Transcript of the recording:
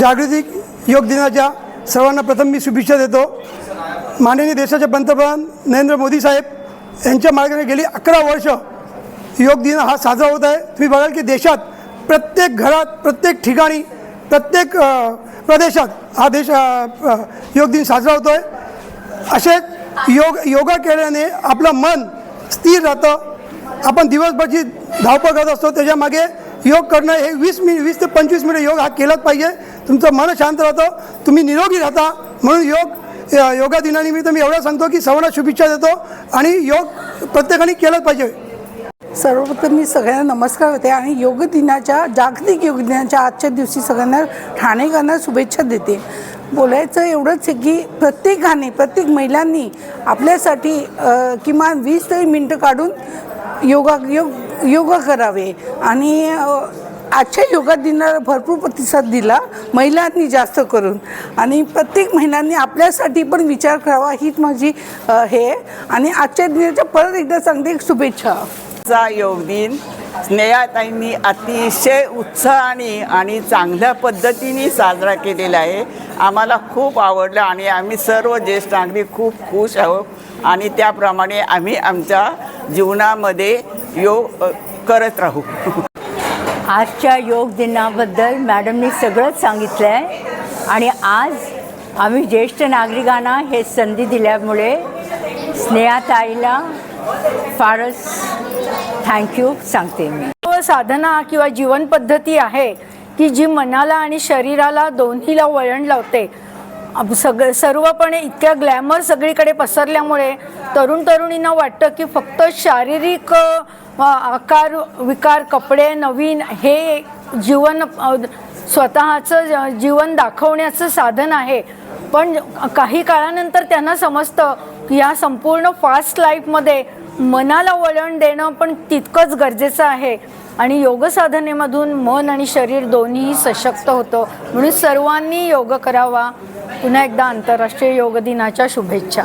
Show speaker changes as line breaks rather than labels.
जागतिक योग दिनाच्या सर्वांना प्रथम मी शुभेच्छा देतो. माननीय देशाचे पंतप्रधान नरेंद्र मोदी साहेब यांच्या मार्गाने गेली अकरा वर्ष योग दिन हा साजरा होत आहे. तुम्ही बघाल की देशात प्रत्येक घरात प्रत्येक ठिकाणी प्रत्येक प्रदेशात हा देश योग दिन साजरा होतो आहे असे योग योगा केल्याने आपलं मन स्थिर राहतं. आपण दिवसभरची धावपळ करत असतो. त्याच्यामागे योग करणं हे वीस मिनिट वीस ते पंचवीस मिनिट योग हा केलाच पाहिजे. तुमचं मन शांत राहतं तुम्ही निरोगी राहता. म्हणून योग योगा दिनानिमित्त मी एवढं सांगतो की सर्वांना शुभेच्छा देतो आणि योग प्रत्येकाने केलंच पाहिजे.
सर्वप्रथम मी सगळ्यांना नमस्कार होते आणि योग दिनाच्या जागतिक योग दिनाच्या आजच्या दिवशी सगळ्यांना ठाणेकरांना शुभेच्छा देते. बोलायचं एवढंच आहे की प्रत्येकाने प्रत्येक महिलांनी आपल्यासाठी किमान वीस तरी मिनटं काढून योगा योग योगा करावे. आणि आजच्या योगा दिनाला भरपूर प्रतिसाद दिला महिलांनी जास्त करून. आणि प्रत्येक महिलांनी आपल्यासाठी पण विचार करावा हीच माझी हे. आणि आजच्या दिनाच्या परत एकदा सांगते एक शुभेच्छा.
चा योग दिन स्नेहाताईंनी अतिशय उत्साहाने आणि चांगल्या पद्धतीने साजरा केलेला आहे. आम्हाला खूप आवडलं आणि आम्ही सर्व ज्येष्ठ नागरिक खूप खुश आहोत. आणि त्याप्रमाणे आम्ही आमच्या जीवनामध्ये योग करत राहू.
आजच्या योग दिनाबद्दल मॅडमनी सगळंच सांगितलं आहे आणि आज आम्ही ज्येष्ठ नागरिकांना हे संधी दिल्यामुळे स्नेहाताईला फारच थँक्यू सांगते मी.
साधना किंवा जीवनपद्धती आहे की जी मनाला आणि शरीराला दोन्हीला वळण लावते. सग सर्वपणे इतक्या ग्लॅमर सगळीकडे पसरल्यामुळे तरुण तरुणींना वाटतं की फक्त शारीरिक आकार विकार कपडे नवीन हे जीवन स्वतःचं जीवन दाखवण्याचं साधन आहे. पण काही काळानंतर त्यांना समजतं की या संपूर्ण फास्ट लाईफमध्ये मनाला वळण देणं पण तितकंच गरजेचं आहे. आणि योग साधनेमधून मन आणि शरीर दोन्ही सशक्त होतं. म्हणून सर्वांनी योग करावा. पुन्हा एकदा आंतरराष्ट्रीय योग दिनाच्या शुभेच्छा.